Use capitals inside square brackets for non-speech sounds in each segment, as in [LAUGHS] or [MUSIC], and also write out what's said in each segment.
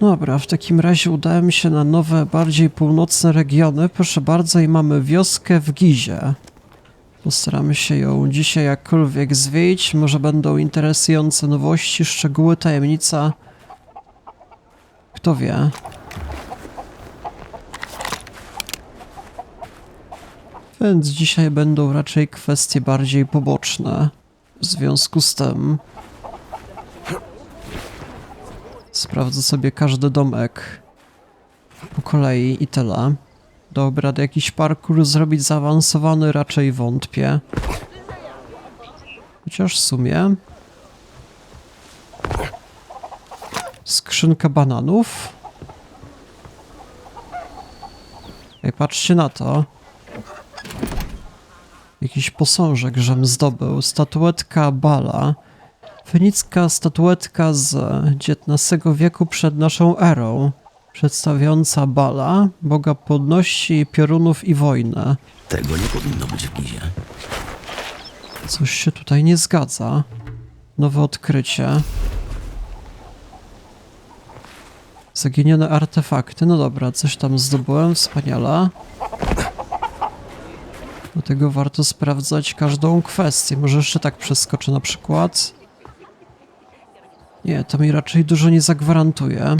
Dobra, w takim razie udałem się na nowe, bardziej północne regiony. Proszę bardzo, i mamy wioskę w Gizie. Postaramy się ją dzisiaj jakkolwiek zwiedzić. Może będą interesujące nowości, szczegóły, tajemnica. Kto wie? Więc dzisiaj będą raczej kwestie bardziej poboczne. W związku z tym sprawdzę sobie każdy domek po kolei i tyle. Dobra, do jakiś parkour zrobić zaawansowany raczej wątpię. Chociaż w sumie... Skrzynka bananów. Ej, patrzcie na to. Jakiś posążek, żem zdobył. Statuetka Bala. Fenicka statuetka z XIX wieku przed naszą erą. Przedstawiająca Bala, boga płodności, piorunów i wojny. Tego nie powinno być w Gizie. Coś się tutaj nie zgadza. Nowe odkrycie. Zaginione artefakty. No dobra, coś tam zdobyłem, wspaniale. Do tego warto sprawdzać każdą kwestię. Może jeszcze tak przeskoczę na przykład. Nie, to mi raczej dużo nie zagwarantuje.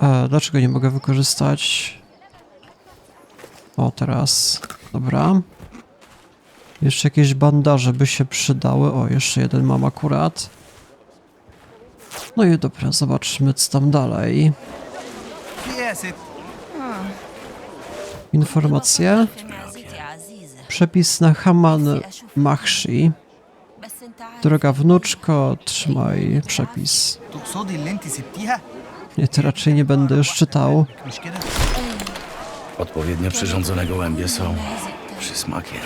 E, dlaczego nie mogę wykorzystać? O, teraz. Dobra. Jeszcze jakieś bandaże by się przydały. O, jeszcze jeden mam akurat. No i dobra, zobaczmy co tam dalej. Informacje? Przepis na Haman Machshi. Droga wnuczko, trzymaj przepis. Nie, to raczej nie będę już czytał. Odpowiednio przyrządzone gołębie są przysmakiem.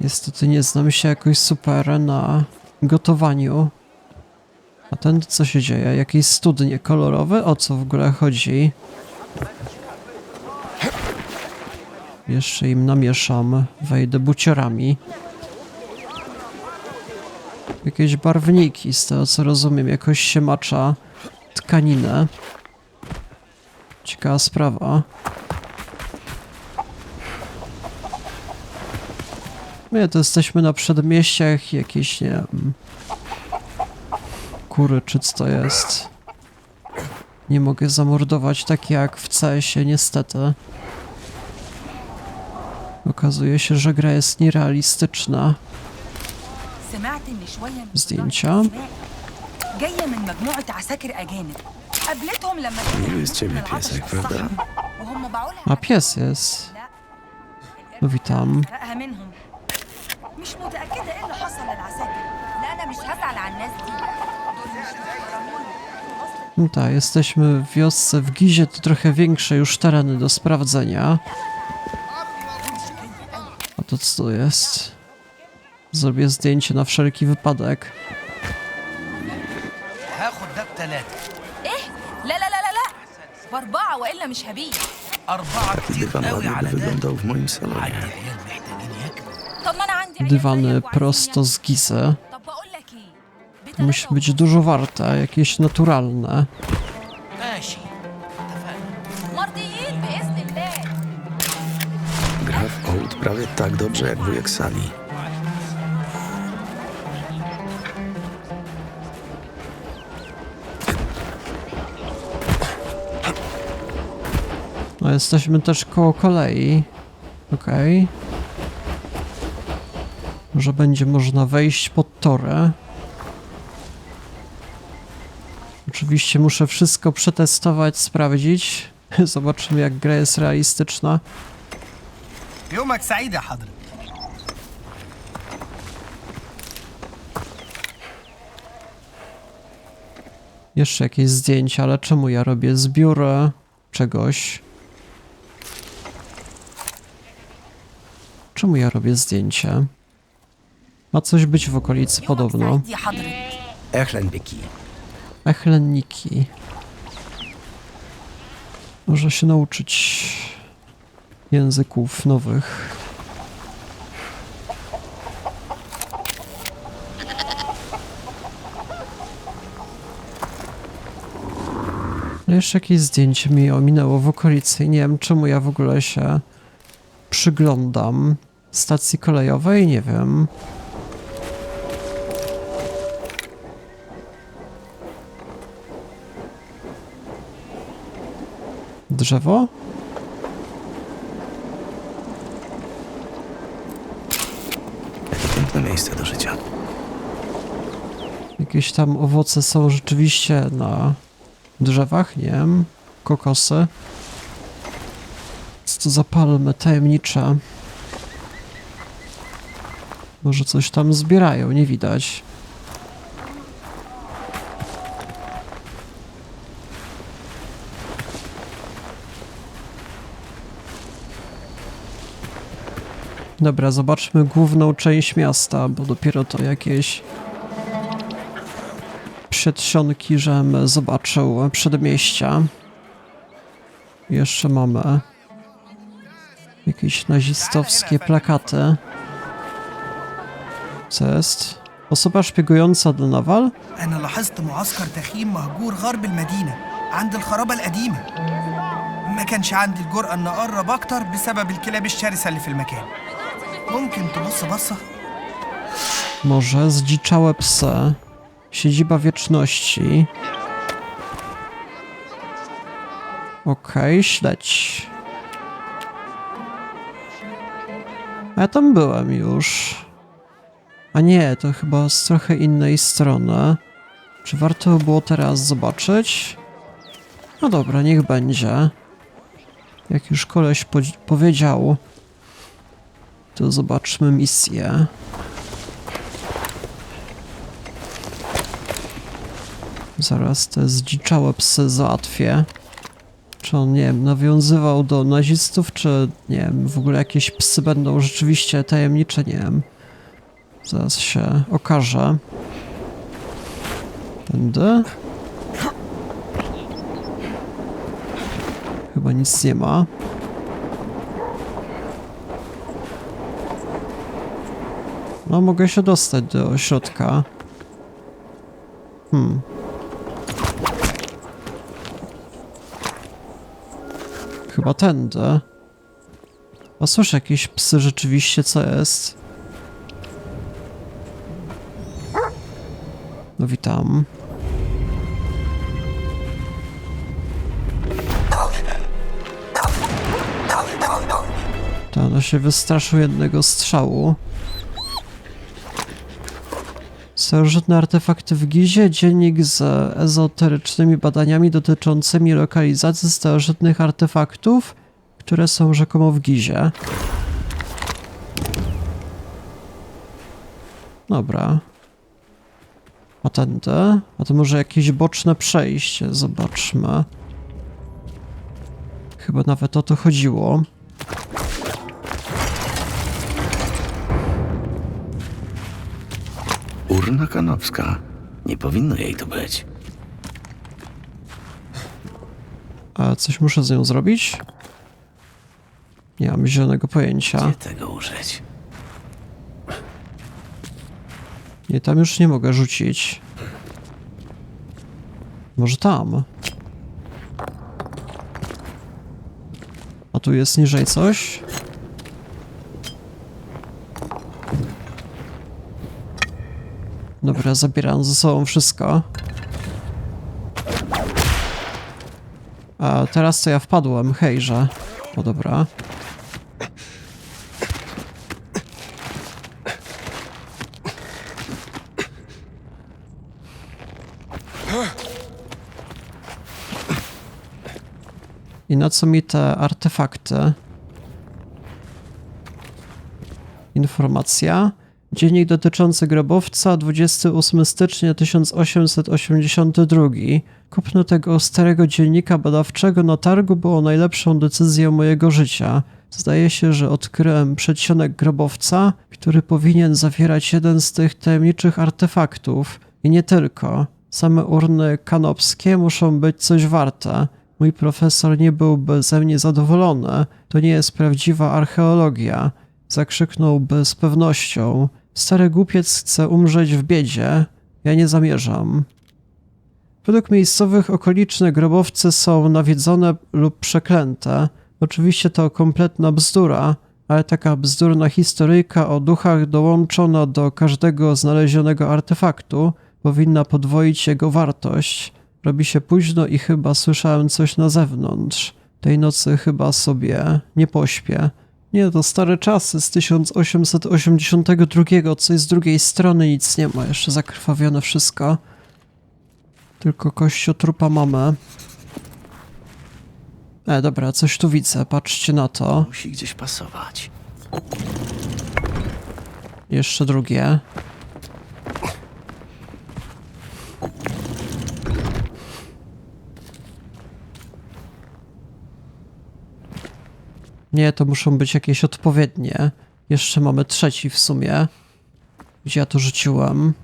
Niestety nie znam się jakoś super na gotowaniu. A ten co się dzieje? Jakieś studnie kolorowe? O co w ogóle chodzi? Jeszcze im namieszam. Wejdę buciorami. Jakieś barwniki, z tego co rozumiem, jakoś się macza tkaninę. Ciekawa sprawa. Nie, to jesteśmy na przedmieściach jakieś, nie wiem, kury czy co to jest. Nie mogę zamordować tak jak w CS-ie, niestety. Okazuje się, że gra jest nierealistyczna. Zdjęcia. Miły z ciebie piesek, prawda? A pies jest. No witam. No tak, jesteśmy w wiosce w Gizie, to trochę większe już tereny do sprawdzenia A to co to jest? Zrobię zdjęcie na wszelki wypadek. هاخد ده بتلاتة ايه لا لا لا لا لا باربعه والا مش هبيع أربعة كتير Dywan قوي ładnie by على ده wyglądał w moim salonie. العيال محتاجين ياكلوا طب ما انا عندي عيال Dywany زيك prosto z Gizy. طب بقول لك ايه To بتلاتة musi być ونص. dużo warte, jakieś naturalne. Prawie tak dobrze jak wujek Sali. No jesteśmy też koło kolei. Okej. Może będzie można wejść pod torę. Oczywiście muszę wszystko przetestować, sprawdzić. [LAUGHS] Zobaczymy jak gra jest realistyczna. يومك سعيد يا حضرة Jeszcze jakieś zdjęcia, ale czemu ja robię zbiór e, czegoś? Czemu ja robię zdjęcie? Ma coś być w okolicy يومك podobno. سعيد يا حضرة Echlen Biki. Echlenniki. Można się nauczyć języków nowych. Ale jeszcze jakieś zdjęcie mi ominęło w okolicy i nie wiem czemu ja w ogóle się przyglądam stacji kolejowej, nie wiem. Drzewo? Jakieś tam owoce są rzeczywiście na drzewach, nie wiem, kokosy. Co to za palmy tajemnicze? Może coś tam zbierają, nie widać. Dobra, zobaczmy główną część miasta, bo dopiero to jakieś przedsionki, żem zobaczył przedmieścia. Jeszcze mamy jakieś nazistowskie plakaty. Co jest? Osoba szpiegująca do Nawal? أنا لاحظت معسكر تخييم مهجور غرب المدينة عند الخرابة القديمة ما كانش عندي الجرأة إن أقرب أكتر بسبب الكلاب الشرسة اللي في المكان ممكن تبص بصة؟ Może zdziczałe psy. Siedziba wieczności. Okej, śledź. A Ja tam byłem już. A nie, to chyba z trochę innej strony. Czy warto by było teraz zobaczyć? No dobra, niech będzie. Jak już koleś po powiedział, to zobaczmy misję. Zaraz te zdziczałe psy załatwię. Czy on, nie wiem, nawiązywał do nazistów, czy nie wiem, w ogóle jakieś psy będą rzeczywiście tajemnicze, nie wiem. Zaraz się okaże. Tędy. Chyba nic nie ma. No, mogę się dostać do środka. Hmm. Chyba tędy. A słyszę jakieś psy rzeczywiście, co jest? No witam. To ono się wystraszył jednego strzału. Starożytne artefakty w Gizie, dziennik z ezoterycznymi badaniami dotyczącymi lokalizacji starożytnych artefaktów, które są rzekomo w Gizie. Dobra. A tędy? A to może jakieś boczne przejście, zobaczmy. Chyba nawet o to chodziło. Urna kanopska. Nie powinno jej tu być. A coś muszę z nią zrobić? Nie mam zielonego pojęcia. Gdzie tego użyć? Nie, tam już nie mogę rzucić. Może tam? A tu jest niżej coś? Zabieram ze sobą wszystko. A teraz to ja wpadłem, hejże. O dobra. I na co mi te artefakty? Informacja. Dziennik dotyczący grobowca 28 stycznia 1882. Kupno tego starego dziennika badawczego na targu było najlepszą decyzją mojego życia. Zdaje się, że odkryłem przedsionek grobowca, który powinien zawierać jeden z tych tajemniczych artefaktów. I nie tylko. Same urny kanopskie muszą być coś warte. Mój profesor nie byłby ze mnie zadowolony. To nie jest prawdziwa archeologia. Zakrzyknąłby z pewnością. Stary głupiec chce umrzeć w biedzie. Ja nie zamierzam. Według miejscowych okoliczne grobowce są nawiedzone lub przeklęte. Oczywiście to kompletna bzdura, ale taka bzdurna historyjka o duchach dołączona do każdego znalezionego artefaktu powinna podwoić jego wartość. Robi się późno i chyba słyszałem coś na zewnątrz. Tej nocy chyba sobie nie pośpię. Nie, to stare czasy z 1882, coś z drugiej strony nic nie ma, jeszcze zakrwawione wszystko. Tylko kościotrupa mamy. E, dobra, coś tu widzę, patrzcie na to. Musi gdzieś pasować. Jeszcze drugie. Nie, to muszą być jakieś odpowiednie. Jeszcze mamy trzeci w sumie. Gdzie ja to rzuciłem?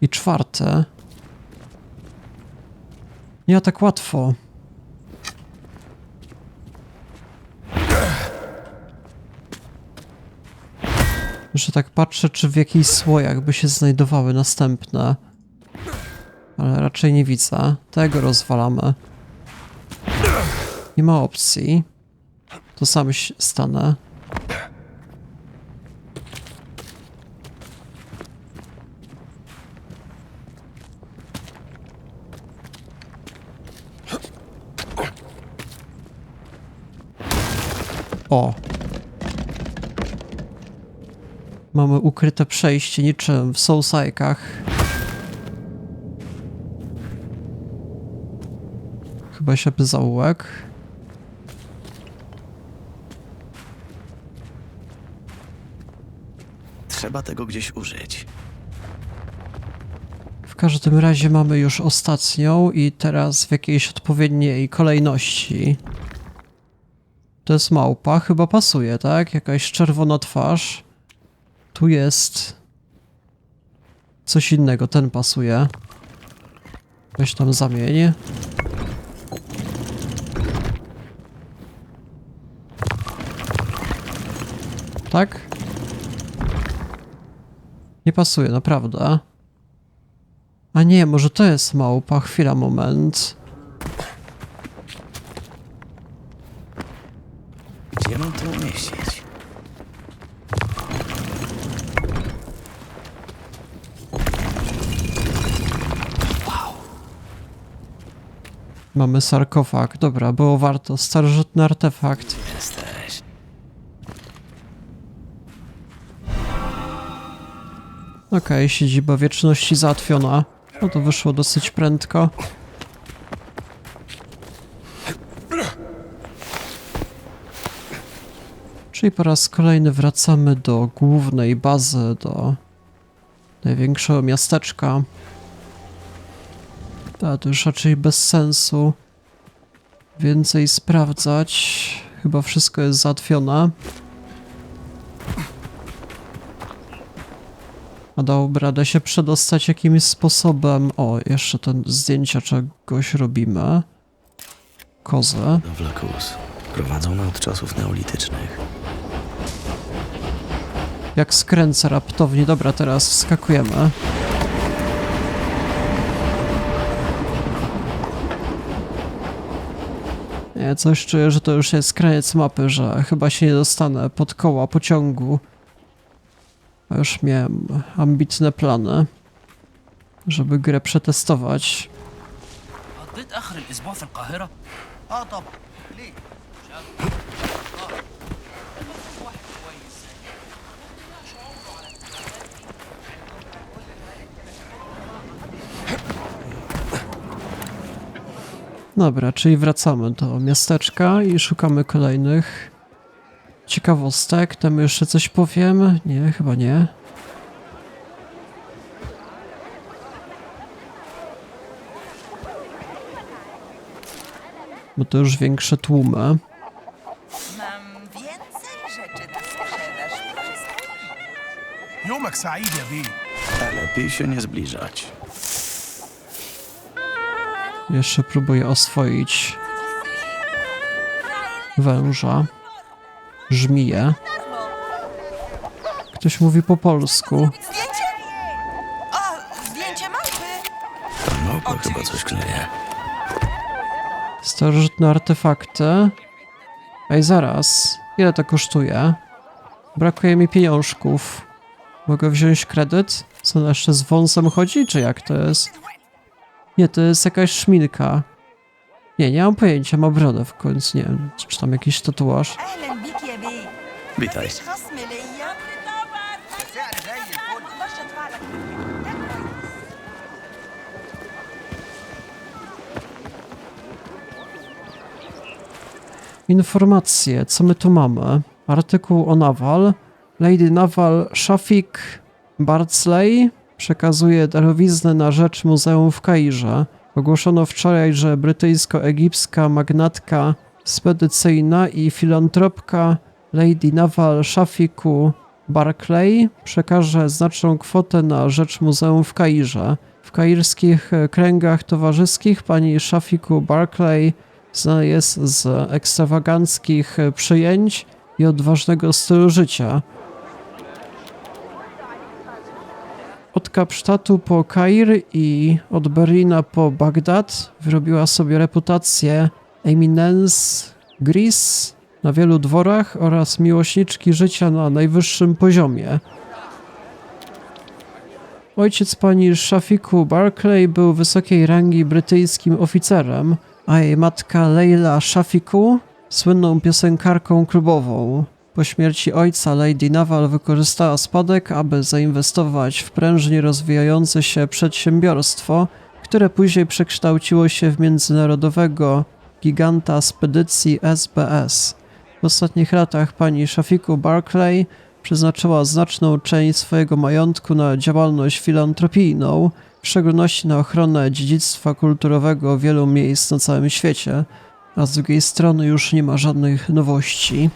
I czwarte. Nie tak łatwo. Że tak patrzę, czy w jakichś słojach by się znajdowały następne. Ale raczej nie widzę. Tego rozwalamy. Nie ma opcji. To sam stanę. O, Mamy ukryte przejście niczym w Soulsajkach. Chyba się zaułek. Trzeba tego gdzieś użyć. W każdym razie mamy już ostatnią i teraz w jakiejś odpowiedniej kolejności. To jest małpa, chyba pasuje, tak? Jakaś czerwona twarz. Tu jest coś innego, ten pasuje. Weź tam zamień. Tak? Nie pasuje, naprawdę. A nie, może to jest małpa. Chwila, moment. Gdzie mam to umieścić? Mamy sarkofag. Dobra, było warto. Starożytny artefakt. Okej, siedziba wieczności załatwiona. No to wyszło dosyć prędko. Czyli po raz kolejny wracamy do głównej bazy, do największego miasteczka. A, to już raczej bez sensu więcej sprawdzać. Chyba wszystko jest załatwione. A dałoby radę się przedostać jakimś sposobem. O, jeszcze ten zdjęcia czegoś robimy. Kozę. Kus. Prowadzona od czasów neolitycznych. Jak skręcę raptownie. Dobra, teraz wskakujemy. Nie, coś czuję, że to już jest kraniec mapy, że chyba się nie dostanę pod koła pociągu. A już miałem ambitne plany, żeby grę przetestować. قضيت اخر الاسبوع في القاهره اه طبعا ليه Dobra, czyli wracamy do miasteczka i szukamy kolejnych ciekawostek. Tam jeszcze coś powiem? Nie, chyba nie. Bo to już większe tłumy. Mam więcej rzeczy na sprzedaż. يومك سعيد يا بيه Lepiej się nie zbliżać. Jeszcze próbuję oswoić węża, żmije. Ktoś mówi po polsku. Zdjęcie? O, zdjęcie chyba coś kleje. Starożytne artefakty. Ej, zaraz. Ile to kosztuje? Brakuje mi pieniążków. Mogę wziąć kredyt? Co, ona jeszcze z wąsem chodzi, czy jak to jest? Nie, to jest jakaś szminka. Nie, nie mam pojęcia, ma brodę w końcu, nie wiem, czy tam jakiś tatuaż. Witaj. Informacje, co my tu mamy? Artykuł o Nawal. Lady Nawal Shafik Bardsley przekazuje darowiznę na rzecz muzeum w Kairze. Ogłoszono wczoraj, że brytyjsko-egipska magnatka spedycyjna i filantropka Lady Nawal Shafiku Barclay przekaże znaczną kwotę na rzecz muzeum w Kairze. W kairskich kręgach towarzyskich pani Shafiku Barclay znana jest z ekstrawaganckich przyjęć i odważnego stylu życia. Od Kapsztatu po Kair i od Berlina po Bagdad wyrobiła sobie reputację eminence gris na wielu dworach oraz miłośniczki życia na najwyższym poziomie. Ojciec pani Shafiku Barclay był wysokiej rangi brytyjskim oficerem, a jej matka Leila Shafiku słynną piosenkarką klubową. Po śmierci ojca Lady Naval wykorzystała spadek, aby zainwestować w prężnie rozwijające się przedsiębiorstwo, które później przekształciło się w międzynarodowego giganta spedycji SBS. W ostatnich latach pani Shafiku Barclay przeznaczyła znaczną część swojego majątku na działalność filantropijną, w szczególności na ochronę dziedzictwa kulturowego wielu miejsc na całym świecie, a z drugiej strony już nie ma żadnych nowości.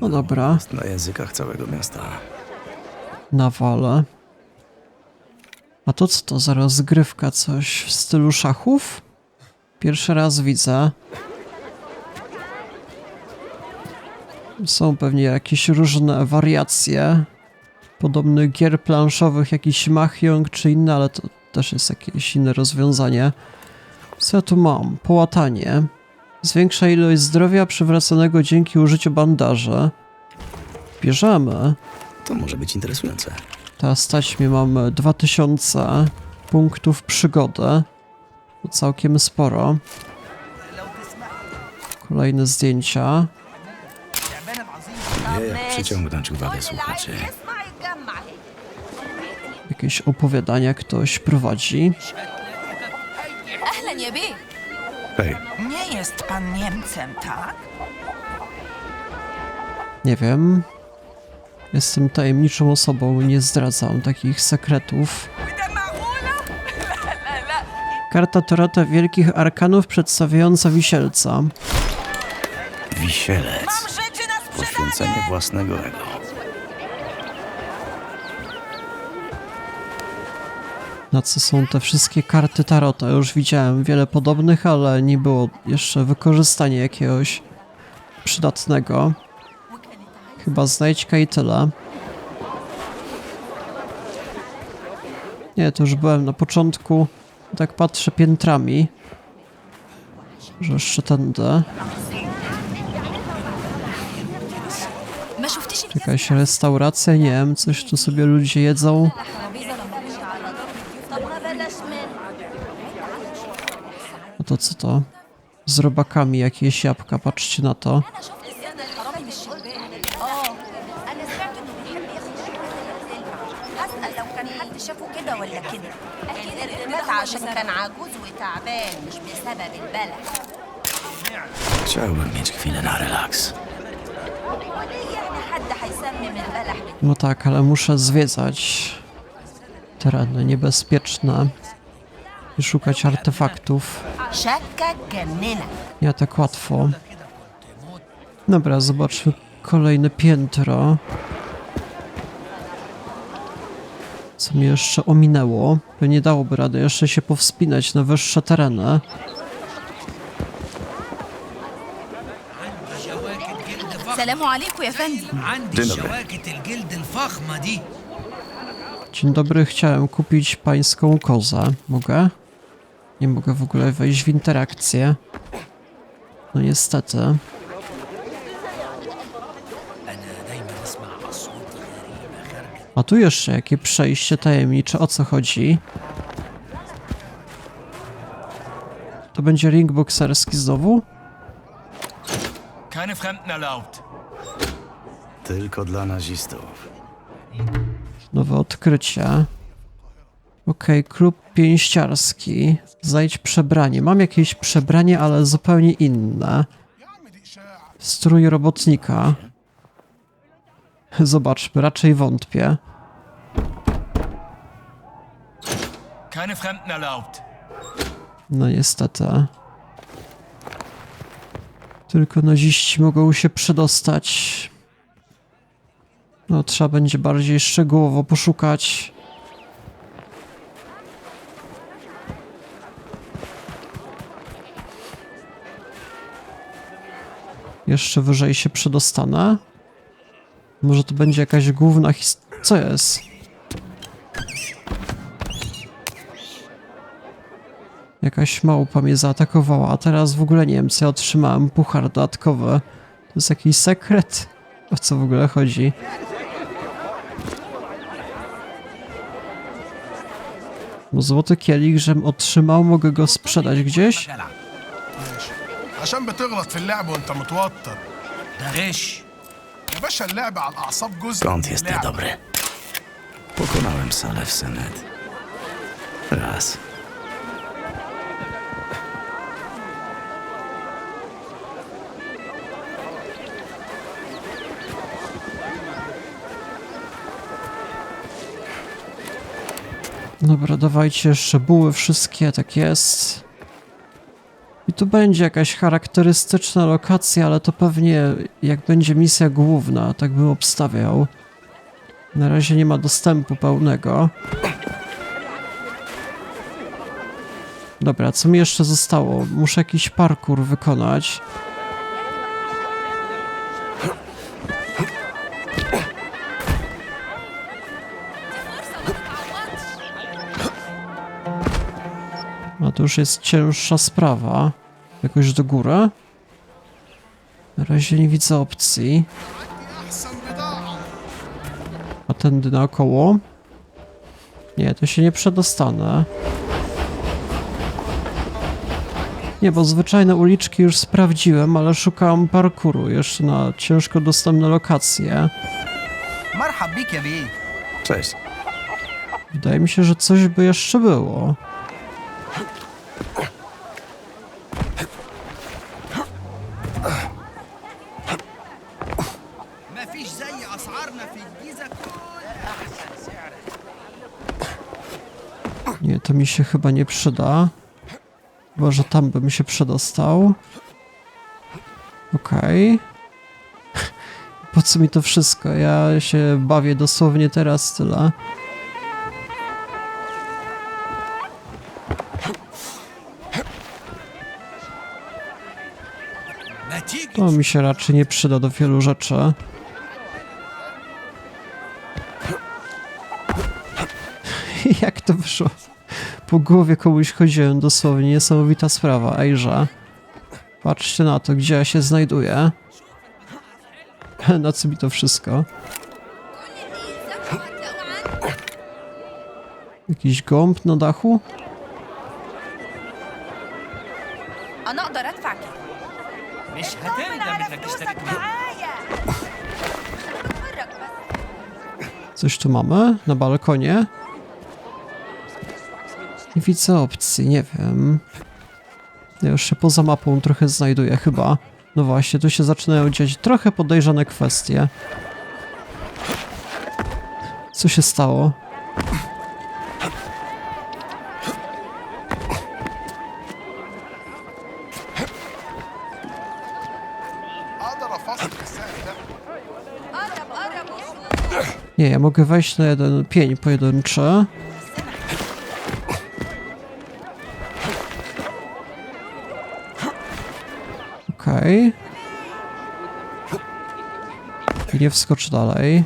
No dobra, Jest na językach całego miasta. nawale. A to co to za rozgrywka? Coś w stylu szachów? Pierwszy raz widzę. Są pewnie jakieś różne wariacje podobnych gier planszowych, jakiś Mahjong czy inne, ale to też jest jakieś inne rozwiązanie. Co ja tu mam? Połatanie. Zwiększa ilość zdrowia przywracanego dzięki użyciu bandaży. Bierzemy. To może być interesujące. Teraz stać mam 2000 punktów przygody. To całkiem sporo. Kolejne zdjęcia przyciągnąć uwagę słuchaczy. Jakieś opowiadania ktoś prowadzi. Hej, Nie jest pan Niemcem, tak? Nie wiem. Jestem tajemniczą osobą, nie zdradzam takich sekretów. Karta Torota Wielkich Arkanów przedstawiająca wisielca. wisielec. Poświęcenie własnego ego. Na co są te wszystkie karty Tarota? Już widziałem wiele podobnych, ale nie było jeszcze wykorzystania jakiegoś przydatnego. Chyba znajdźka i tyle. Nie, to już byłem na początku. Tak patrzę piętrami. Że jeszcze tędy. Jakaś restauracja, jem, coś tu sobie ludzie jedzą. A to co to? Z robakami jakieś jabłka, patrzcie na to. Chciałbym mieć chwilę na relaks. No tak, ale muszę zwiedzać tereny niebezpieczne i szukać artefaktów. Nie tak łatwo. Dobra, zobaczmy kolejne piętro. Co mnie jeszcze ominęło, by nie dałoby rady jeszcze się powspinać na wyższe tereny. سلام عليكم يا فندم عندي Dzień dobry. شواكة الجلد الفخمة دي Dzień dobry, chciałem kupić pańską kozę. Mogę? Nie mogę w ogóle wejść w interakcję. No niestety. أنا دايما أسمع أصوات غريبة خارجة A tu jeszcze jakie przejście tajemnicze, o co chodzi? To będzie ring bokserski znowu? Keine Fremden erlaubt. Tylko dla nazistów. Nowe odkrycie. Okej, klub pięściarski. Znajdź przebranie. Mam jakieś przebranie, ale zupełnie inne. Strój robotnika. Zobaczmy, raczej wątpię. Keine Fremden erlaubt. No niestety. Tylko naziści mogą się przedostać. No, trzeba będzie bardziej szczegółowo poszukać. Jeszcze wyżej się przedostanę. Może to będzie jakaś główna his... Co jest? Jakaś małpa mnie zaatakowała, a teraz w ogóle nie wiem, co ja otrzymałem. Puchar dodatkowy. To jest jakiś sekret? O co w ogóle chodzi? No złoty kielich, żem otrzymał, mogę go sprzedać gdzieś? جلع عشان بتغلط في اللعب وانت متوتر ده غش يا باشا اللعب على الاعصاب جزء Skąd من jest اللعب. dobry? Pokonałem salę w Senet. Raz. Dobra, dawajcie jeszcze buły wszystkie, tak jest. I tu będzie jakaś charakterystyczna lokacja, ale to pewnie jak będzie misja główna, tak bym obstawiał. Na razie nie ma dostępu pełnego. Dobra, co mi jeszcze zostało? Muszę jakiś parkour wykonać. To już jest cięższa sprawa. Jakoś do góry? Na razie nie widzę opcji. A tędy naokoło? Nie, to się nie przedostanę. Nie, bo zwyczajne uliczki już sprawdziłem, ale szukam parkuru jeszcze na ciężko dostępne lokacje. Cześć. Wydaje mi się, że coś by jeszcze było. mi się chyba nie przyda. Chyba, że tam bym się przedostał. Okej. Okay. Po co mi to wszystko? Ja się bawię dosłownie teraz tyle. To mi się raczej nie przyda do wielu rzeczy. [LAUGHS] Jak to wyszło? Po głowie komuś chodziłem dosłownie, niesamowita sprawa, ejże. Patrzcie na to, gdzie ja się znajduję. [LAUGHS] Na co mi to wszystko? Jakiś gąb na dachu? انا اقدر ادفع كده مش هتندم انك اشتريت مني معايا اتفرج بس Coś tu mamy? Na balkonie? widzę opcji, nie wiem. Ja już się poza mapą trochę znajduję chyba. No właśnie, tu się zaczynają dziać trochę podejrzane kwestie. Co się stało? Nie, ja mogę wejść na jeden pień pojedynczy. Okej. Okay. Nie wskocz dalej.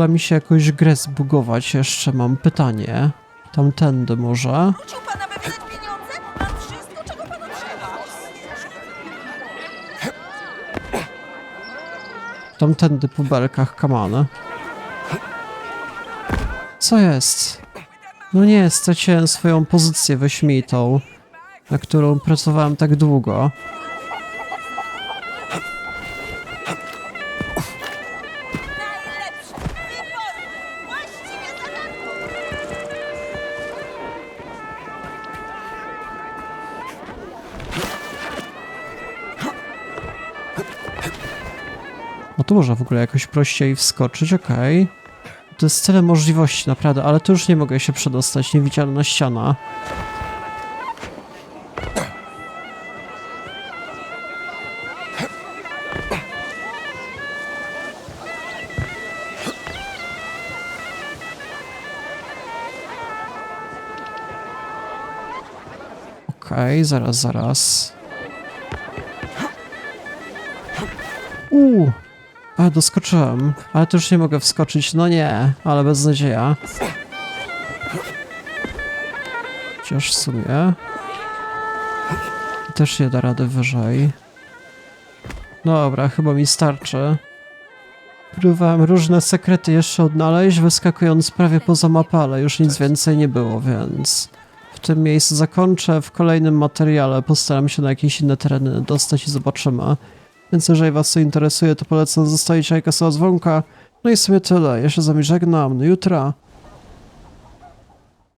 Uda mi się jakoś grę zbugować? Jeszcze mam pytanie. Tamtędy może? Wrócił pan, aby wydać pieniądze? Mam wszystko, czego panu trzeba. Tamtędy po belkach, kamane. Co jest? No nie, straciłem swoją pozycję wyśmienitą, na którą pracowałem tak długo. To może w ogóle jakoś prościej wskoczyć, okej. To jest tyle możliwości, naprawdę, ale tu już nie mogę się przedostać, niewidzialna ściana. Okej, zaraz, zaraz. A doskoczyłem, ale to już nie mogę wskoczyć, no nie, ale bez nadzieja. Chociaż w sumie... Też nie da rady wyżej. Dobra, chyba mi starczy. Próbowałem różne sekrety jeszcze odnaleźć, wyskakując prawie poza mapę, ale już nic więcej nie było, więc... W tym miejscu zakończę, w kolejnym materiale postaram się na jakieś inne tereny dostać i zobaczymy. Więc jeżeli was to interesuje, to polecam zostawić lajka, suba, dzwonka. No i w sumie tyle. Ja się z wami żegnam. Do jutra.